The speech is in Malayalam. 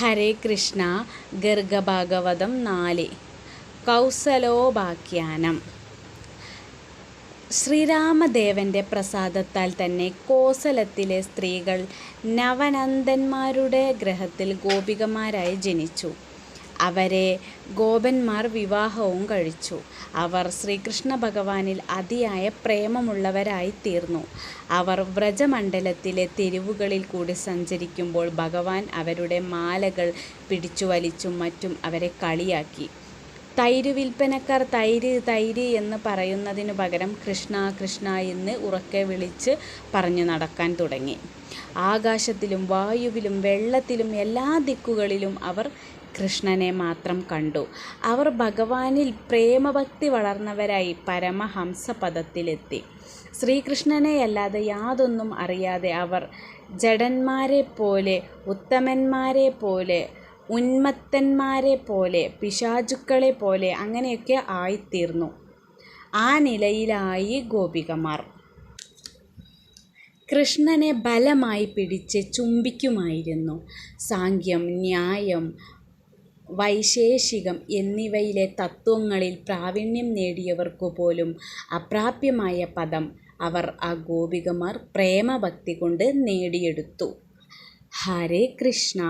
ഹരേ കൃഷ്ണ ഗർഗഭാഗവതം നാല് കൗസലോപാഖ്യാനം ശ്രീരാമദേവന്റെ പ്രസാദത്താൽ തന്നെ കോസലത്തിലെ സ്ത്രീകൾ നവനന്ദന്മാരുടെ ഗ്രഹത്തിൽ ഗോപികമാരായി ജനിച്ചു. അവരെ ഗോപന്മാർ വിവാഹവും കഴിച്ചു. അവർ ശ്രീകൃഷ്ണ ഭഗവാനിൽ അതിയായ പ്രേമമുള്ളവരായി തീർന്നു അവർ വ്രജമണ്ഡലത്തിലെ തെരുവുകളിൽ കൂടി സഞ്ചരിക്കുമ്പോൾ ഭഗവാൻ അവരുടെ മാലകൾ പിടിച്ചു വലിച്ചും മറ്റും അവരെ കളിയാക്കി. തൈരുവില്പനക്കാർ തൈര് തൈര് എന്ന് പറയുന്നതിന് പകരം കൃഷ്ണ കൃഷ്ണ എന്ന് ഉറക്കെ വിളിച്ച് പറഞ്ഞു നടക്കാൻ തുടങ്ങി. ആകാശത്തിലും വായുവിലും വെള്ളത്തിലും എല്ലാ ദിക്കുകളിലും അവർ കൃഷ്ണനെ മാത്രം കണ്ടു. അവർ ഭഗവാനിൽ പ്രേമഭക്തി വളർന്നവരായി പരമഹംസ പരമഹംസപദത്തിലെത്തി. ശ്രീകൃഷ്ണനെയല്ലാതെ യാതൊന്നും അറിയാതെ അവർ ജഡന്മാരെപ്പോലെ പോലെ പിശാചുക്കളെ പോലെ അങ്ങനെയൊക്കെ ആയിത്തീർന്നു. ആ നിലയിലായി ഗോപികമാർ. കൃഷ്ണനെ ബലമായി പിടിച്ച് ചുംബിക്കുമായിരുന്നു. സാഖ്യം ന്യായം, വൈശേഷികം എന്നിവയിലെ തത്വങ്ങളിൽ പ്രാവീണ്യം നേടിയവർക്കു പോലും അപ്രാപ്യമായ പദം അവർ ആ ഗോപികമാർ പ്രേമഭക്തി കൊണ്ട് നേടിയെടുത്തു. ഹരേ കൃഷ്ണ